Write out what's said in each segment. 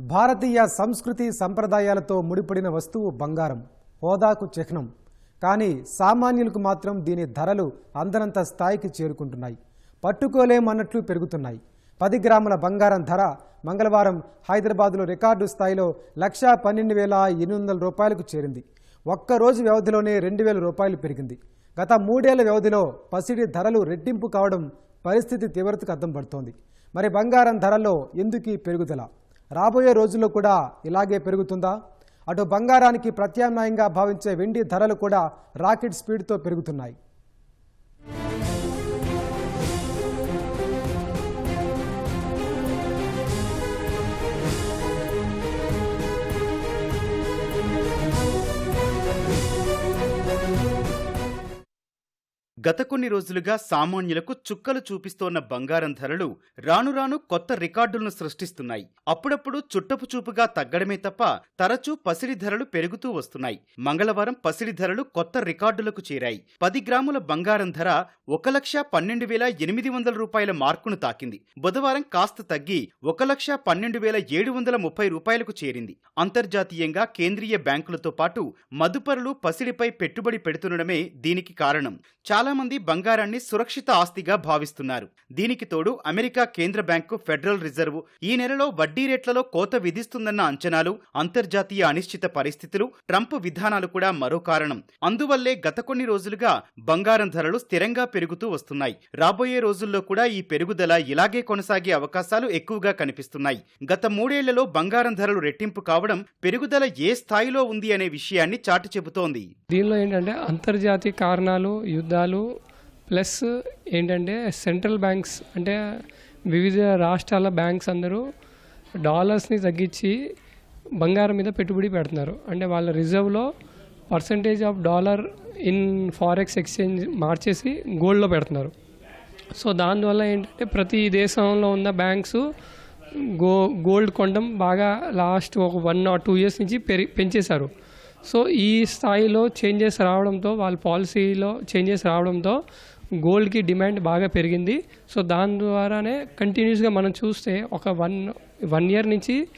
భారతీయ సంస్కృతి సంప్రదాయాలతో ముడిపడిన వస్తువు బంగారం హోదాకు చిహ్నం. కానీ సామాన్యులకు మాత్రం దీని ధరలు అందనంత స్థాయికి చేరుకుంటున్నాయి. పట్టుకోలేమన్నట్లు పెరుగుతున్నాయి. పది గ్రాముల బంగారం ధర మంగళవారం హైదరాబాద్లో రికార్డు స్థాయిలో లక్షా పన్నెండు వేల ఎనిమిది వందల రూపాయలకు చేరింది. ఒక్క రోజు వ్యవధిలోనే రెండు వేల రూపాయలు పెరిగింది. గత మూడేళ్ళ వ్యవధిలో పసిడి ధరలు రెట్టింపు కావడం పరిస్థితి తీవ్రతకు అద్దం పడుతోంది. మరి బంగారం ధరల్లో ఎందుకు పెరుగుదల? రాబోయే రోజుల్లో కూడా ఇలాగే పెరుగుతుందా? అటు బంగారానికి ప్రత్యామ్నాయంగా భావించే వెండి ధరలు కూడా రాకెట్ స్పీడ్తో పెరుగుతున్నాయి. గత కొన్ని రోజులుగా సామాన్యులకు చుక్కలు చూపిస్తోన్న బంగారం ధరలు రాను రాను కొత్త రికార్డులను సృష్టిస్తున్నాయి. అప్పుడప్పుడు చుట్టపు చూపుగా తగ్గడమే తప్ప తరచూ పసిడి ధరలు పెరుగుతూ వస్తున్నాయి. మంగళవారం పసిడి ధరలు కొత్త రికార్డులకు చేరాయి. పది గ్రాముల బంగారం ధర ఒక లక్ష పన్నెండు వేల ఎనిమిది వందల రూపాయల మార్కును తాకింది. బుధవారం కాస్త తగ్గి ఒక లక్ష పన్నెండు వేల ఏడు వందల ముప్పై రూపాయలకు చేరింది. అంతర్జాతీయంగా కేంద్రీయ బ్యాంకులతో పాటు మదుపరులు పసిడిపై పెట్టుబడి పెడుతుండడమే దీనికి కారణం. చాలా మంది బంగారాన్ని సురక్షిత ఆస్తిగా భావిస్తున్నారు. దీనికి తోడు అమెరికా కేంద్ర బ్యాంకు ఫెడరల్ రిజర్వ్ ఈ నెలలో వడ్డీ రేట్లలో కోత విధిస్తుందన్న అంచనాలు అంతర్జాతీయ అనిశ్చిత పరిస్థితులు ట్రంప్ విధానాలు కూడా మరో కారణం. అందువల్లే గత కొన్ని రోజులుగా బంగారం ధరలు స్థిరంగా పెరుగుతూ వస్తున్నాయి. రాబోయే రోజుల్లో కూడా ఈ పెరుగుదల ఇలాగే కొనసాగే అవకాశాలు ఎక్కువగా కనిపిస్తున్నాయి. గత మూడేళ్ళలో బంగారం ధరలు రెట్టింపు కావడం పెరుగుదల ఏ స్థాయిలో ఉంది అనే విషయాన్ని చాటి చెబుతోంది. దీనిలో ఏంటంటే అంతర్జాతీయ కారణాలు యుద్ధాలు ప్లస్ ఏంటంటే సెంట్రల్ బ్యాంక్స్ అంటే వివిధ రాష్ట్రాల బ్యాంక్స్ అందరూ డాలర్స్ని తగ్గించి బంగారం మీద పెట్టుబడి పెడుతున్నారు. అంటే వాళ్ళ రిజర్వ్లో percentage of dollar in forex exchange మార్చేసి గోల్డ్లో పెడుతున్నారు. సో దానివల్ల ఏంటంటే ప్రతి దేశంలో ఉన్న బ్యాంక్స్ గో గోల్డ్ కొనడం బాగా లాస్ట్ ఒక వన్ ఆర్ టూ ఇయర్స్ నుంచి పెరి పెంచేశారు. సో ఈ స్థాయిలో చేంజెస్ రావడంతో వాళ్ళ పాలసీలో చేంజెస్ రావడంతో గోల్డ్కి డిమాండ్ బాగా పెరిగింది. సో దాని ద్వారానే కంటిన్యూస్గా మనం చూస్తే ఒక వన్ వన్ ఇయర్ నుంచి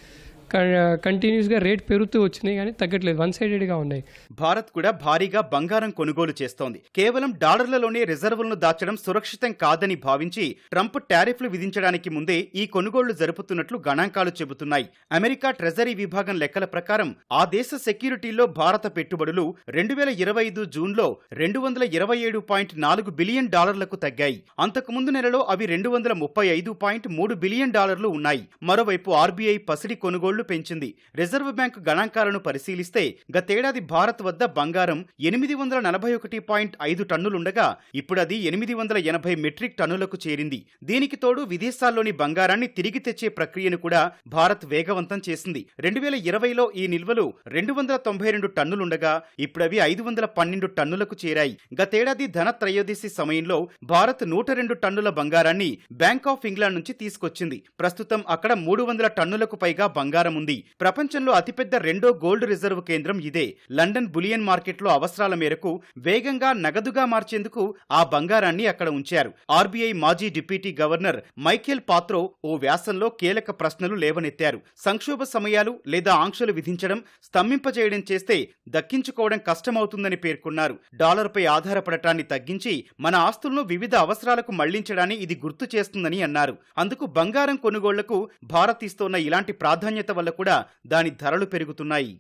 కంటిన్యూస్గా రేట్ పెరుగుతూ వచ్చినాయి కానీ తగ్గట్లేదు. వన్ సైడెడ్గా ఉన్నాయి. భారత్ కూడా భారీగా బంగారం కొనుగోలు చేస్తోంది. కేవలం డాలర్లలోనే రిజర్వులను దాచడం సురక్షితం కాదని భావించి ట్రంప్ టారిఫ్లు విధించడానికి ముందే ఈ కొనుగోళ్ళు జరుపుతున్నట్లు గణాంకాలు చెబుతున్నాయి. అమెరికా ట్రెజరీ విభాగం లెక్కల ప్రకారం ఆ దేశ సెక్యూరిటీలో భారత పెట్టుబడులు రెండు వేల ఇరవై ఐదు జూన్లో రెండు వందల ఇరవై ఏడు పాయింట్ నాలుగు బిలియన్ డాలర్లకు తగ్గాయి. అంతకుముందు నెలలో అవి రెండు వందల ముప్పై ఐదు పాయింట్ మూడు బిలియన్ డాలర్లు ఉన్నాయి. మరోవైపు ఆర్బీఐ పసిడి కొనుగోళ్ళు పెంచింది. రిజర్వ్ బ్యాంకు గణాంకాలను పరిశీలిస్తే గతేడాది భారత్ వద్ద బంగారం ఎనిమిది వందల నలభై ఒకటి పాయింట్ ఐదు టన్నులుండగా ఇప్పుడు అది ఎనిమిది వందల ఎనభై మెట్రిక్ టన్నులకు చేరింది. దీనికి తోడు విదేశాల్లోని బంగారాన్ని తిరిగి తెచ్చే ప్రక్రియను కూడా భారత్ వేగవంతం చేసింది. రెండు వేల ఇరవైలో ఈ నిల్వలు రెండు వందల తొంభై రెండు టన్నులుండగా ఇప్పుడవి ఐదు వందల పన్నెండు టన్నులకు చేరాయి. గతేడాది ధన త్రయోదశి సమయంలో భారత్ నూట రెండు టన్నుల బంగారాన్ని బ్యాంక్ ఆఫ్ ఇంగ్లాండ్ నుంచి తీసుకొచ్చింది. ప్రస్తుతం అక్కడ మూడు వందల టన్నులకు పైగా బంగారం ఉంది. ప్రపంచంలో అతిపెద్ద రెండో గోల్డ్ రిజర్వ్ కేంద్రం ఇదే. లండన్ బులియన్ మార్కెట్లో అవసరాల మేరకు వేగంగా నగదుగా మార్చేందుకు ఆ బంగారాన్ని అక్కడ ఉంచారు. ఆర్బీఐ మాజీ డిప్యూటీ గవర్నర్ మైఖేల్ పాత్రో ఓ వ్యాసంలో కీలక ప్రశ్నలు లేవనెత్తారు. సంక్షోభ సమయాలు లేదా ఆంక్షలు విధించడం స్తంభింపజేయడం చేస్తే దక్కించుకోవడం కష్టమవుతుందని పేర్కొన్నారు. డాలర్పై ఆధారపడటాన్ని తగ్గించి మన ఆస్తులను వివిధ అవసరాలకు మళ్ళించడాన్ని ఇది గుర్తు చేస్తుందని అన్నారు. అందుకు బంగారం కొనుగోళ్ళకు భారత్ ఇస్తోన్న ఇలాంటి ప్రాధాన్యత వల్ల కూడా దాని ధరలు పెరుగుతున్నాయి.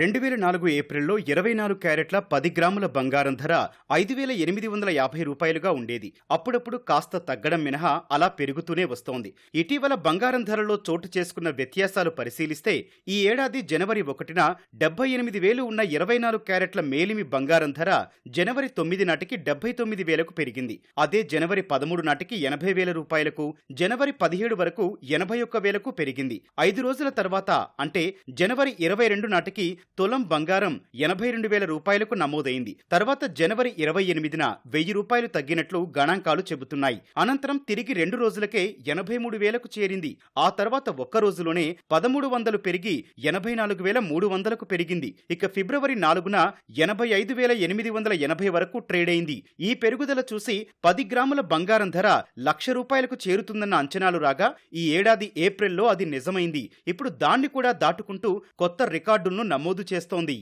రెండు వేల నాలుగు ఏప్రిల్లో ఇరవై నాలుగు క్యారెట్ల పది గ్రాముల బంగారం ధర ఐదు వేల ఎనిమిది వందల యాభై రూపాయలుగా ఉండేది. అప్పుడప్పుడు కాస్త తగ్గడం మినహా అలా పెరుగుతూనే వస్తోంది. ఇటీవల బంగారం ధరలో చోటు చేసుకున్న వ్యత్యాసాలు పరిశీలిస్తే ఈ ఏడాది జనవరి ఒకటిన డెబ్బై ఎనిమిది వేలు ఉన్న ఇరవై నాలుగు క్యారెట్ల మేలిమి బంగారం ధర జనవరి తొమ్మిది నాటికి డెబ్బై తొమ్మిది వేలకు పెరిగింది. అదే జనవరి పదమూడు నాటికి ఎనభై వేల రూపాయలకు జనవరి పదిహేడు వరకు ఎనభై ఒక్క వేలకు పెరిగింది. ఐదు రోజుల తర్వాత అంటే జనవరి ఇరవై రెండు నాటికి తులం బంగారం ఎనభై రెండు వేల రూపాయలకు నమోదైంది. తర్వాత జనవరి ఇరవై ఎనిమిదిన వెయ్యి రూపాయలు తగ్గినట్లు గణాంకాలు చెబుతున్నాయి. అనంతరం తిరిగి రెండు రోజులకే ఎనభై మూడు వేలకు చేరింది. ఆ తర్వాత ఒక్క రోజులోనే పదమూడు వందలు పెరిగి ఎనభై నాలుగు వేల మూడు వందలకు పెరిగింది. ఇక ఫిబ్రవరి నాలుగున ఎనభై ఐదు వేల ఎనిమిది వందల ఎనభై వరకు ట్రేడ్ అయింది ఈ పెరుగుదల చూసి పది గ్రాముల బంగారం ధర లక్ష రూపాయలకు చేరుతుందన్న అంచనాలు రాగా ఈ ఏడాది ఏప్రిల్లో అది నిజమైంది. ఇప్పుడు దాన్ని కూడా దాటుకుంటూ కొత్త రికార్డులను నమోదు నమోదు చేస్తోంది.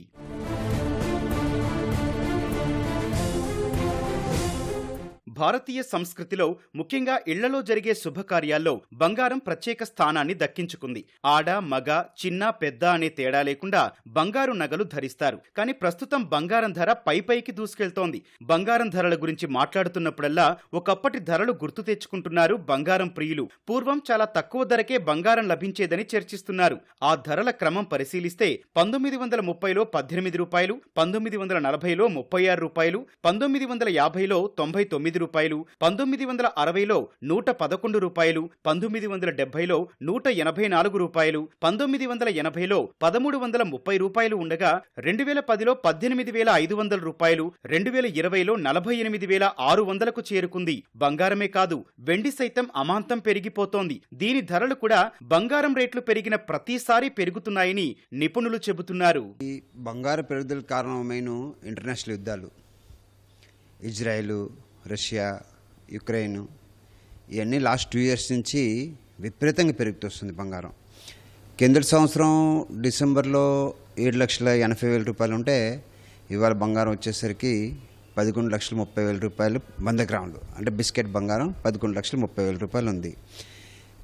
భారతీయ సంస్కృతిలో ముఖ్యంగా ఇళ్ళలో జరిగే శుభకార్యాల్లో బంగారం ప్రత్యేక స్థానాన్ని దక్కించుకుంది. ఆడ మగ చిన్న పెద్ద అనే తేడా లేకుండా బంగారు నగలు ధరిస్తారు. కానీ ప్రస్తుతం బంగారం ధర పైపైకి దూసుకెళ్తోంది. బంగారం ధరల గురించి మాట్లాడుతున్నప్పుడల్లా ఒకప్పటి ధరలు గుర్తు తెచ్చుకుంటున్నారు బంగారం ప్రియులు. పూర్వం చాలా తక్కువ ధరకే బంగారం లభించేదని చర్చిస్తున్నారు. ఆ ధరల క్రమం పరిశీలిస్తే పంతొమ్మిది వందల ముప్పైలో పద్దెనిమిది రూపాయలు పంతొమ్మిది వందల నలభైలో ముప్పై ఆరు రూపాయలు పంతొమ్మిది వందల యాభైలో తొంభై తొమ్మిది రూపాయలు పంతొమ్మిది వందల అరవైలో నూట పదకొండు రూపాయలు పంతొమ్మిది వందల డెబ్బైలో నూట ఎనభై నాలుగు రూపాయలు పంతొమ్మిది వందల ఎనభైలో పదమూడు వందల ముప్పై రూపాయలు ఉండగా రెండు వేల పదిలో పద్దెనిమిది వేల ఐదు వందల రూపాయలు రెండు వేల ఇరవైలో నలభై ఎనిమిది వేల ఆరు వందలకు చేరుకుంది. బంగారమే కాదు వెండి సైతం అమాంతం పెరిగిపోతోంది. దీని ధరలు కూడా బంగారం రేట్లు పెరిగిన ప్రతిసారి పెరుగుతున్నాయని నిపుణులు చెబుతున్నారు. ఈ బంగారు పెరుగుదల కారణమైన ఇంటర్నేషనల్ యుద్ధాలు ఇజ్రాయెల్ రష్యా యుక్రెయిన్ ఇవన్నీ లాస్ట్ టూ ఇయర్స్ నుంచి విపరీతంగా పెరుగుతొస్తుంది బంగారం. కిందటి సంవత్సరం డిసెంబర్లో ఏడు లక్షల ఎనభై వేల రూపాయలు ఉంటే ఇవాళ బంగారం వచ్చేసరికి పదకొండు లక్షల ముప్పై వేల రూపాయలు వంద గ్రాములు. అంటే బిస్కెట్ బంగారం పదకొండు లక్షల ముప్పై వేల రూపాయలు ఉంది.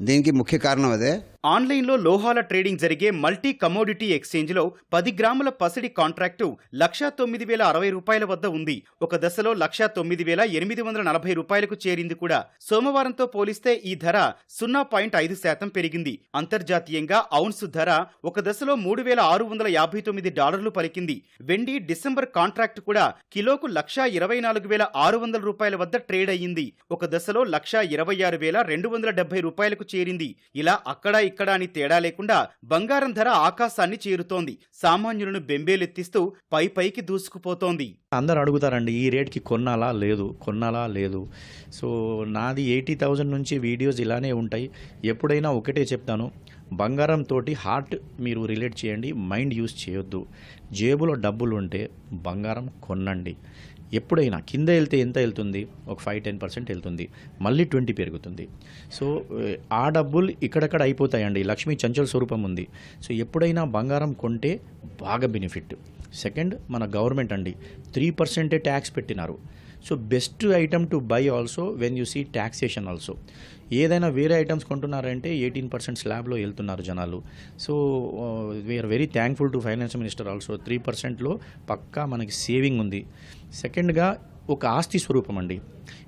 దీనికి ముఖ్య కారణం అదే. ఆన్లైన్లో లోహాల ట్రేడింగ్ జరిగే మల్టీ కమోడిటీ ఎక్స్చేంజ్లో పది గ్రాముల పసిడి కాంట్రాక్టు లక్షా తొమ్మిది వేల అరవై రూపాయల వద్ద ఉంది. ఒక దశలో లక్షా తొమ్మిది వేల ఎనిమిది వందల నలభై రూపాయలకు చేరింది కూడా. సోమవారంతో పోలిస్తే ఈ ధర సున్నా పాయింట్ ఐదు శాతం పెరిగింది. అంతర్జాతీయంగా ఔన్సు ధర ఒక దశలో మూడు వేల ఆరు వందల యాభై తొమ్మిది డాలర్లు పలికింది. వెండి డిసెంబర్ కాంట్రాక్ట్ కూడా కిలోకు లక్షా ఇరవై నాలుగు వేల ఆరు వందల రూపాయల వద్ద ట్రేడ్ అయ్యింది. ఒక దశలో లక్షా ఇరవై ఆరు వేల రెండు వందల డెబ్బై రూపాయలకు చేరింది. ఇలా అక్కడ ఇక్కడ అని తేడా లేకుండా బంగారం ధర ఆకాశాన్ని చేరుతోంది. సామాన్యులను బెంబేలెత్తిస్తూ పై పైకి దూసుకుపోతోంది. అందరు అడుగుతారండి ఈ రేట్కి కొన్నాలా లేదు కొన్నాలా లేదు. సో నాది ఎయిటీ థౌజండ్ నుంచి వీడియోస్ ఇలానే ఉంటాయి. ఎప్పుడైనా ఒకటే చెప్తాను బంగారం తోటి హార్ట్ మీరు రిలేట్ చేయండి మైండ్ యూస్ చేయొద్దు. జేబులో డబ్బులు ఉంటే బంగారం కొనండి. ఎప్పుడైనా కింద వెళ్తే ఎంత వెళ్తుంది? ఒక ఫైవ్ టెన్ పర్సెంట్ వెళ్తుంది. మళ్ళీ ట్వంటీ పెరుగుతుంది. సో ఆ డబ్బులు ఇక్కడక్కడ అయిపోతాయండి. లక్ష్మీ చంచల స్వరూపం ఉంది. సో ఎప్పుడైనా బంగారం కొంటే బాగా బెనిఫిట్ సెకండ్ మన గవర్నమెంట్ అండి త్రీ పర్సెంటే ట్యాక్స్ పెట్టినారు. So best item to buy also when you see taxation also. ఏదైనా వేరే ఐటమ్స్ కొంటున్నారంటే ఎయిటీన్ పర్సెంట్ స్లాబ్లో వెళ్తున్నారు జనాలు. So we're very thankful to finance minister also three పర్సెంట్లో పక్కా మనకి సేవింగ్ ఉంది. సెకండ్గా ఒక ఆస్తి స్వరూపం అండి.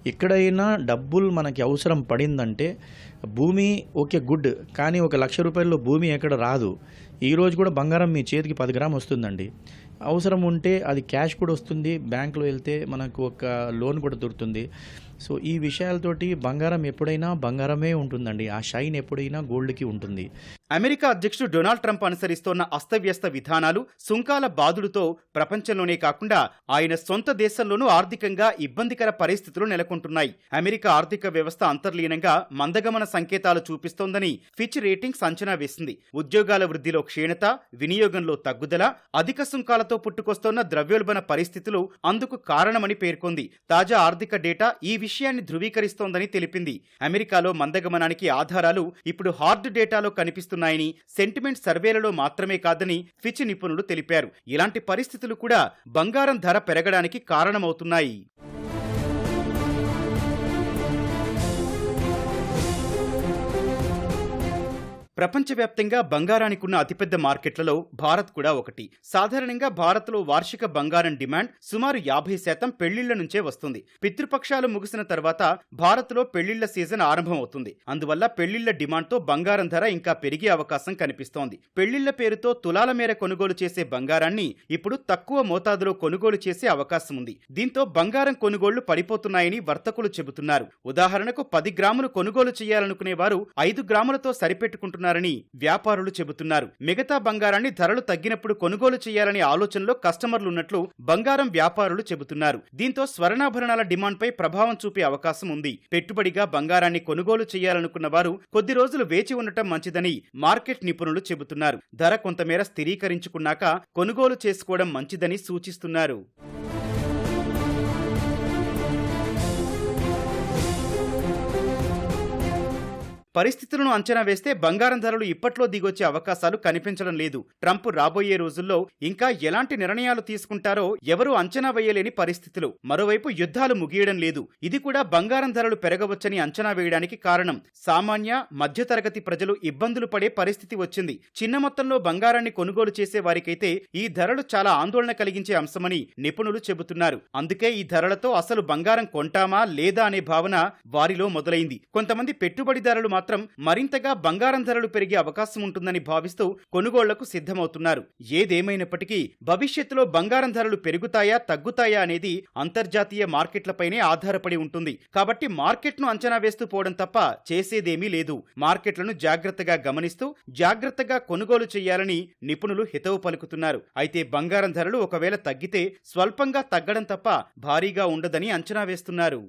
ఎక్కడైనా డబ్బులు మనకి అవసరం పడిందంటే భూమి ఓకే గుడ్. కానీ ఒక లక్ష రూపాయల్లో భూమి ఎక్కడ రాదు. ఈరోజు కూడా బంగారం మీ చేతికి పది గ్రామ్ వస్తుందండి. అవసరం ఉంటే అది క్యాష్ కూడా వస్తుంది. బ్యాంకులో వెళ్తే మనకు ఒక లోన్ కూడా దొరుకుతుంది. సో ఈ విషయాలతోటి బంగారం ఎప్పుడైనా బంగారమే ఉంటుందండి. ఆ షైన్ ఎప్పుడైనా గోల్డ్కి ఉంటుంది. అమెరికా అధ్యక్షుడు డొనాల్డ్ ట్రంప్ అనుసరిస్తోన్న అస్తవ్యస్త విధానాలు సుంకాల బాధులతో ప్రపంచంలోనే కాకుండా ఆయన సొంత దేశంలోనూ ఆర్థికంగా ఇబ్బందికర పరిస్థితులు నెలకొంటున్నాయి. అమెరికా ఆర్థిక వ్యవస్థ అంతర్లీనంగా మందగమన సంకేతాలు చూపిస్తోందని ఫిచ్ రేటింగ్స్ అంచనా వేసింది. ఉద్యోగాల వృద్ధిలో క్షీణత వినియోగంలో తగ్గుదల అధిక సుంకాలతో పుట్టుకొస్తోన్న ద్రవ్యోల్బణ పరిస్థితులు అందుకు కారణమని పేర్కొంది. తాజా ఆర్థిక డేటా ఈ విషయాన్ని ధృవీకరిస్తోందని తెలిపింది. అమెరికాలో మందగమనానికి ఆధారాలు ఇప్పుడు హార్డ్ డేటాలో కనిపిస్తున్నాయని సెంటిమెంట్ సర్వేలలో మాత్రమే కాదని ఫిచ్ నిపుణులు తెలిపారు. ఇలాంటి పరిస్థితులు కూడా బంగారం ధర పెరగడానికి కారణమవుతున్నాయి. ప్రపంచవ్యాప్తంగా బంగారానికి ఉన్న అతిపెద్ద మార్కెట్లలో భారత్ కూడా ఒకటి. సాధారణంగా భారత్లో వార్షిక బంగారం డిమాండ్ సుమారు యాభై శాతం పెళ్ళిళ్ళ నుంచే వస్తుంది. పితృపక్షాలు ముగిసిన తర్వాత భారత్లో పెళ్ళిళ్ళ సీజన్ ఆరంభమవుతుంది. అందువల్ల పెళ్ళిళ్ళ డిమాండ్తో బంగారం ధర ఇంకా పెరిగే అవకాశం కనిపిస్తోంది. పెళ్ళిళ్ళ పేరుతో తులాల మేర కొనుగోలు చేసే బంగారాన్ని ఇప్పుడు తక్కువ మోతాదులో కొనుగోలు చేసే అవకాశం ఉంది. దీంతో బంగారం కొనుగోళ్ళు పడిపోతున్నాయని వర్తకులు చెబుతున్నారు. ఉదాహరణకు పది గ్రాములు కొనుగోలు చేయాలనుకునే వారు ఐదు గ్రాములతో సరిపెట్టుకుంటున్నారు. చేస్తున్నారని వ్యాపారులు చెబుతున్నారు. మిగతా బంగారాన్ని ధరలు తగ్గినప్పుడు కొనుగోలు చేయాలనే ఆలోచనలో కస్టమర్లు ఉన్నట్లు బంగారం వ్యాపారులు చెబుతున్నారు. దీంతో స్వర్ణాభరణాల డిమాండ్పై ప్రభావం చూపే అవకాశం ఉంది. పెట్టుబడిగా బంగారాన్ని కొనుగోలు చేయాలనుకున్న వారు కొద్ది రోజులు వేచి ఉండటం మంచిదని మార్కెట్ నిపుణులు చెబుతున్నారు. ధర కొంతమేర స్థిరీకరించుకున్నాక కొనుగోలు చేసుకోవడం మంచిదని సూచిస్తున్నారు. పరిస్థితులను అంచనా వేస్తే బంగారం ధరలు ఇప్పట్లో దిగొచ్చే అవకాశాలు కనిపించడం లేదు. ట్రంప్ రాబోయే రోజుల్లో ఇంకా ఎలాంటి నిర్ణయాలు తీసుకుంటారో ఎవరూ అంచనా వేయలేని పరిస్థితులు. మరోవైపు యుద్ధాలు ముగియడం లేదు. ఇది కూడా బంగారం ధరలు పెరగవచ్చని అంచనా వేయడానికి కారణం. సామాన్య మధ్యతరగతి ప్రజలు ఇబ్బందులు పడే పరిస్థితి వచ్చింది. చిన్న మొత్తంలో బంగారాన్ని కొనుగోలు చేసే వారికైతే ఈ ధరలు చాలా ఆందోళన కలిగించే అంశమని నిపుణులు చెబుతున్నారు. అందుకే ఈ ధరలతో అసలు బంగారం కొంటామా లేదా అనే భావన వారిలో మొదలైంది. కొంతమంది పెట్టుబడిదారులు మాత్రం మాత్రం మరింతగా బంగారం ధరలు పెరిగే అవకాశం ఉంటుందని భావిస్తూ కొనుగోళ్ళకు సిద్ధమవుతున్నారు. ఏదేమైనప్పటికీ భవిష్యత్తులో బంగారం ధరలు పెరుగుతాయా తగ్గుతాయా అనేది అంతర్జాతీయ మార్కెట్లపైనే ఆధారపడి ఉంటుంది. కాబట్టి మార్కెట్ను అంచనా వేస్తూ పోవడం తప్ప చేసేదేమీ లేదు. మార్కెట్లను జాగ్రత్తగా గమనిస్తూ జాగ్రత్తగా కొనుగోలు చేయాలని నిపుణులు హితవు పలుకుతున్నారు. అయితే బంగారం ధరలు ఒకవేళ తగ్గితే స్వల్పంగా తగ్గడం తప్ప భారీగా ఉండదని అంచనా వేస్తున్నారు.